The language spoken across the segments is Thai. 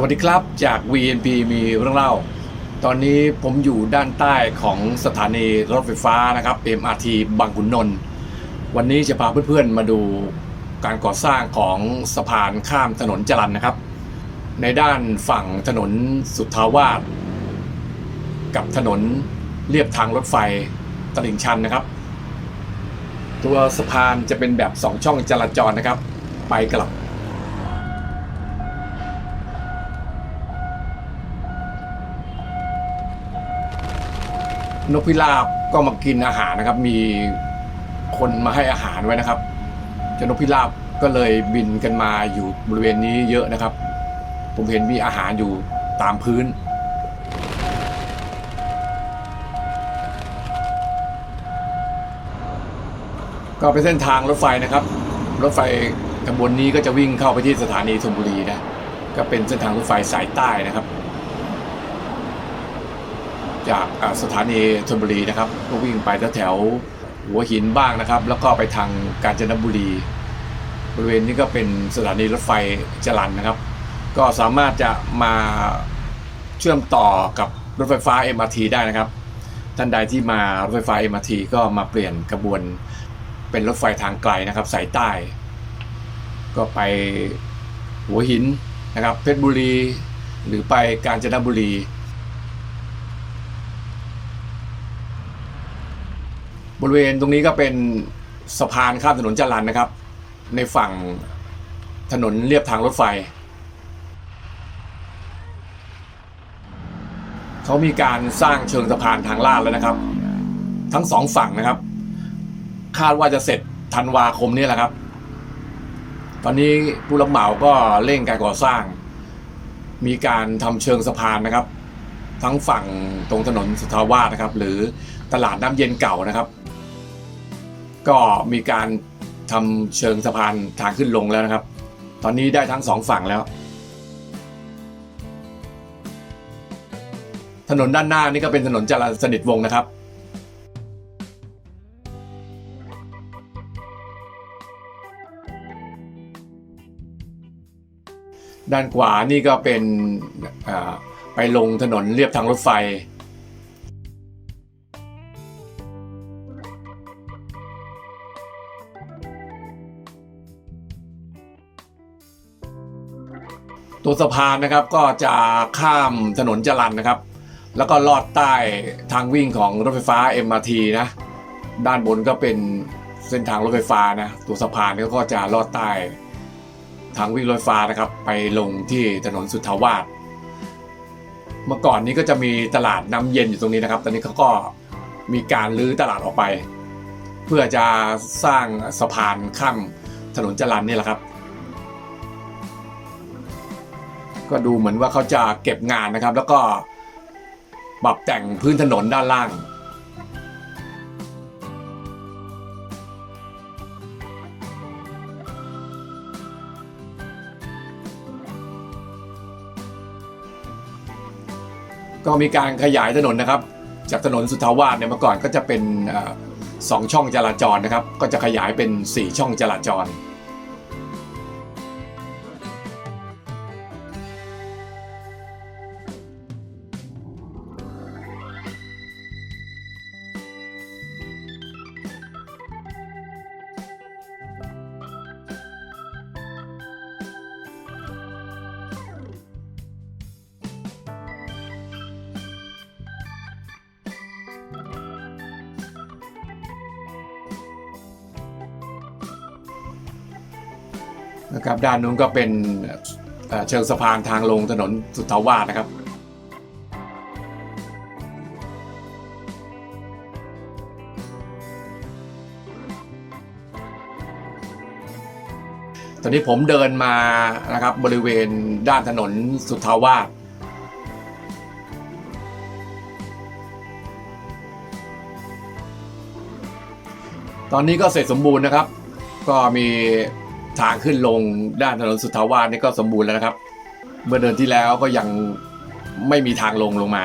สวัสดีครับจาก VNP มีเรื่องเล่า ตอนนี้ผมอยู่ด้านใต้ของสถานีรถไฟฟ้านะครับ MRT บางขุนนนท์วันนี้จะพาเพื่อนๆมาดูการก่อสร้างของสะพานข้ามถนนจรันนะครับ ในด้านฝั่งถนนสุทธาวาสกับถนนเลียบทางรถไฟตลิ่งชันนะครับ ตัวสะพานจะเป็นแบบสองช่องจราจรนะครับ ไปกลับ นกพิราบก็มากินอาหารนะครับ มีคนมาให้อาหารไว้นะครับเจ้านกพิราบก็เลยบินกันมาอยู่บริเวณนี้เยอะนะครับ ผมเห็นมีอาหารอยู่ตามพื้น ก็เป็นเส้นทางรถไฟนะครับ รถไฟขบวนนี้ก็จะวิ่งเข้าไปที่สถานีธนบุรีนะก็เป็นเส้นทางรถไฟสายใต้นะครับ จากสถานีธนบุรีนะครับก็วิ่งไปแถวหัวหินบ้างนะครับ แล้วก็ไปทางกาญจนบุรี บริเวณนี้ก็เป็นสถานีรถไฟจรันนะครับ ก็สามารถจะมาเชื่อมต่อกับรถไฟฟ้า MRT ได้นะครับ ท่านใดที่มารถไฟฟ้า MRT ก็มาเปลี่ยนกระบวนเป็นรถไฟทางไกลนะครับสายใต้ ก็ไปหัวหินนะครับเพชรบุรี หรือไปกาญจนบุรี บริเวณตรงนี้ก็เป็นสะพานข้ามถนนจรันนะครับ ในฝั่งถนนเลียบทางรถไฟ เขามีการสร้างเชิงสะพานทางลาดแล้วนะครับ ทั้งสองฝั่งนะครับ คาดว่าจะเสร็จธันวาคมนี้แหละครับ ตอนนี้ผู้รับเหมาก็เร่งการก่อสร้าง มีการทำเชิงสะพานนะครับ ทั้งฝั่งตรงถนนสุทาวาสนะครับ หรือตลาดน้ำเย็นเก่านะครับ ก็มีการทำเชิงสะพานทางขึ้นลงแล้วนะครับ ตอนนี้ได้ทั้งสองฝั่งแล้ว ถนนด้านหน้านี่ก็เป็นถนนจรัญสนิทวงนะครับ ด้านขวานี่ก็เป็นไปลงถนนเรียบทางรถไฟ ตัวสะพานนะครับก็จะข้ามถนนจรันนะครับ แล้วก็ลอดใต้ทางวิ่งของรถไฟฟ้า MRT นะ ด้านบนก็เป็นเส้นทางรถไฟฟ้านะ ตัวสะพานก็จะลอดใต้ทางวิ่งรถไฟฟ้านะครับ ไปลงที่ถนนสุทธาวาสเมื่อก่อนนี้ก็จะมีตลาดน้ำเย็นอยู่ตรงนี้นะครับ ตอนนี้เขาก็มีการรื้อตลาดออกไป เพื่อจะสร้างสะพานข้ามถนนจรันนี่แหละครับ ก็ดูเหมือนว่าเขาจะเก็บงานนะครับ แล้วก็ปรับแต่งพื้นถนนด้านล่าง ก็มีการขยายถนนนะครับ จากถนนสุทธาวาสเนี่ยเมื่อก่อนก็จะเป็นสองช่องจราจรนะครับ ก็จะขยายเป็น 4 ช่องจราจร นะครับด้านนู้นก็เป็นเชิงสะพานทางลงถนนสุทธาวาสนะครับ ตอนนี้ผมเดินมานะครับบริเวณด้านถนนสุทธาวาสตอนนี้ก็เสร็จสมบูรณ์นะครับ ก็มี ทางขึ้นลงด้านถนนสุทธาวาสนี่ก็สมบูรณ์แล้วนะครับ เมื่อเดือนที่แล้วก็ยังไม่มีทางลงลงมา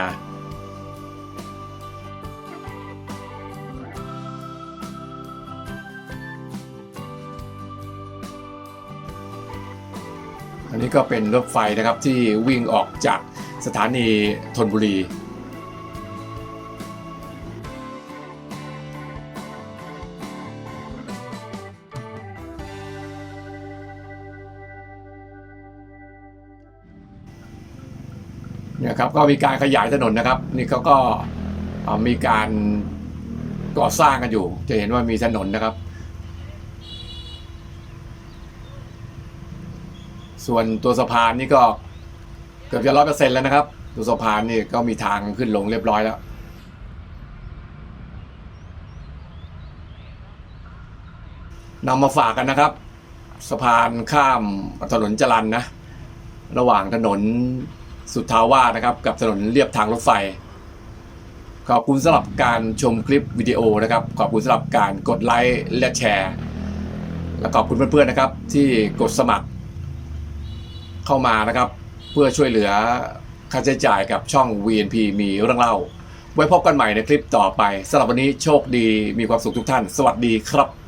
อันนี้ก็เป็นรถไฟนะครับที่วิ่งออกจากสถานีธนบุรี นี่ยครับก็มีการขยายถนนนะครับ นี่เขาก็มีการก่อสร้างกันอยู่ จะเห็นว่ามีถนนนะครับ ส่วนตัวสะพานนี่ก็เกือบจะร้อยเปอร์เซ็นต์แล้วนะครับ ตัวสะพานนี่ก็มีทางขึ้นลงเรียบร้อยแล้วนำมาฝากกันนะครับ สะพานข้ามถนนจรันนะ ระหว่างถนน สุทธาวาสนะครับ กับถนนเลียบทางรถไฟ ขอบคุณสำหรับการชมคลิปวิดีโอนะครับ ขอบคุณสำหรับการกดไลค์และแชร์ และขอบคุณเพื่อนๆนะครับ ที่กดสมัคร เข้ามานะครับ เพื่อช่วยเหลือค่าใช้จ่ายกับช่อง VNP มีเรื่องเล่า ไว้พบกันใหม่ในคลิปต่อไปสำหรับวันนี้โชคดีมีความสุขทุกท่าน สวัสดีครับ